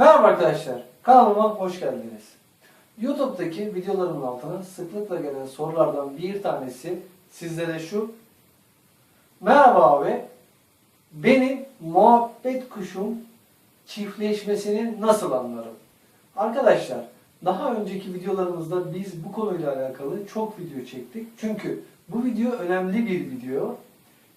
Merhaba arkadaşlar, kanalıma hoş geldiniz. YouTube'daki videolarımın altına sıklıkla gelen sorulardan bir tanesi sizlere şu. Merhaba abi, benim muhabbet kuşum çiftleşmesini nasıl anlarım? Arkadaşlar, daha önceki videolarımızda biz bu konuyla alakalı çok video çektik. Çünkü bu video önemli bir video.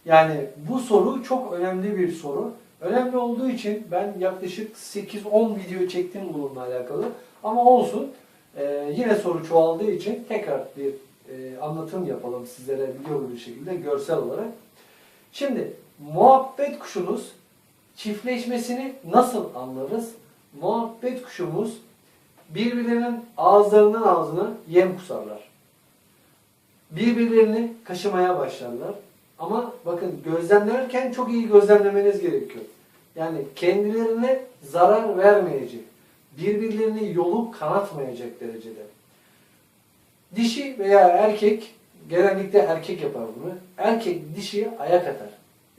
Yani bu soru çok önemli bir soru. Önemli olduğu için ben yaklaşık 8-10 video çektim bununla alakalı. Ama olsun. Ee, yine soru çoğaldığı için tekrar bir e, anlatım yapalım sizlere videolu bir şekilde görsel olarak. Şimdi muhabbet kuşunuz çiftleşmesini nasıl anlarız? Muhabbet kuşumuz birbirlerinin ağızlarından ağzına yem kusarlar. Birbirlerini kaşımaya başlarlar. Ama bakın gözlemlerken çok iyi gözlemlemeniz gerekiyor. Yani kendilerine zarar vermeyecek, birbirlerini yolup kanatmayacak derecede. Dişi veya erkek, genellikle erkek yapar bunu. Erkek dişiye ayak atar.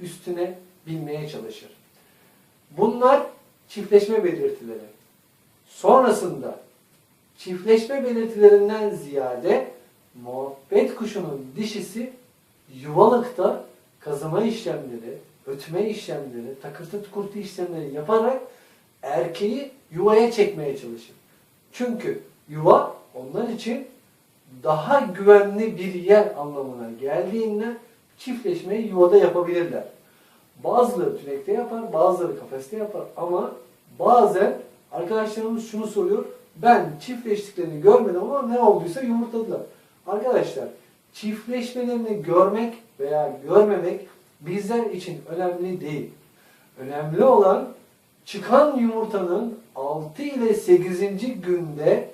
Üstüne binmeye çalışır. Bunlar çiftleşme belirtileri. Sonrasında çiftleşme belirtilerinden ziyade muhabbet kuşunun dişisi yuvalıkta kazıma işlemleri, ötme işlemleri, takırtı tukurtu işlemleri yaparak erkeği yuvaya çekmeye çalışır. Çünkü yuva onlar için daha güvenli bir yer anlamına geldiğinden çiftleşmeyi yuvada yapabilirler. Bazıları tünekte yapar, bazıları kafeste yapar ama bazen arkadaşlarımız şunu soruyor. Ben çiftleştiklerini görmedim ama ne olduysa yumurtladılar. Arkadaşlar çiftleşmelerini görmek veya görmemek bizler için önemli değil. Önemli olan çıkan yumurtanın 6 ile 8. günde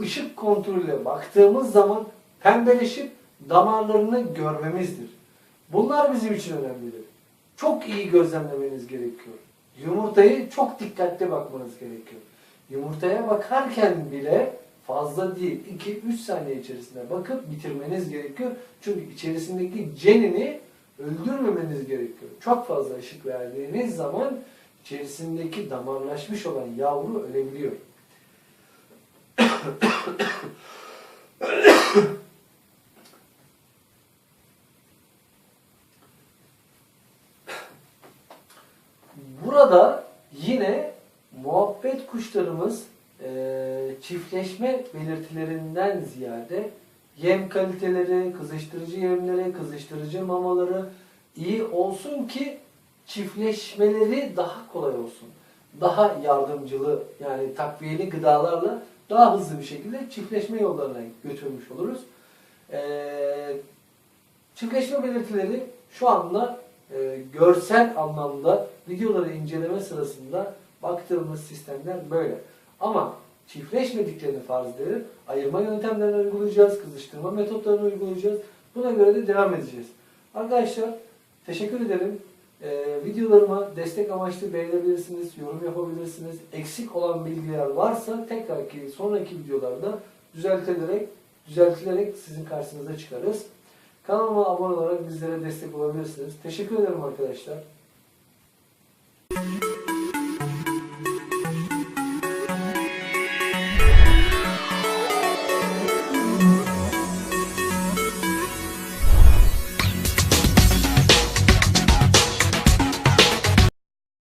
ışık kontrolüyle baktığımız zaman pembeleşip damarlarını görmemizdir. Bunlar bizim için önemlidir. Çok iyi gözlemlemeniz gerekiyor. Yumurtayı çok dikkatli bakmanız gerekiyor. Yumurtaya bakarken bile fazla değil 2-3 saniye içerisinde bakıp bitirmeniz gerekiyor. Çünkü içerisindeki cenini öldürmemeniz gerekiyor. Çok fazla ışık verdiğiniz zaman içerisindeki damarlaşmış olan yavru ölebiliyor. Burada yine muhabbet kuşlarımız e, çiftleşme belirtilerinden ziyade yem kaliteleri, kızıştırıcı yemleri, kızıştırıcı mamaları iyi olsun ki çiftleşmeleri daha kolay olsun. Daha yardımcılı yani takviyeli gıdalarla daha hızlı bir şekilde çiftleşme yollarına götürmüş oluruz. Ee, çiftleşme belirtileri şu anda e, görsel anlamda videoları inceleme sırasında baktığımız sistemler böyle. Ama çiftleşmediklerini farz edelim. Ayırma yöntemlerini uygulayacağız, kızıştırma metotlarını uygulayacağız. Buna göre de devam edeceğiz. Arkadaşlar teşekkür ederim. Ee, videolarıma destek amaçlı beğenebilirsiniz, yorum yapabilirsiniz. Eksik olan bilgiler varsa tekrar ki sonraki videolarda düzeltilerek düzeltilerek sizin karşınıza çıkarız. Kanalıma abone olarak bizlere destek olabilirsiniz. Teşekkür ederim arkadaşlar.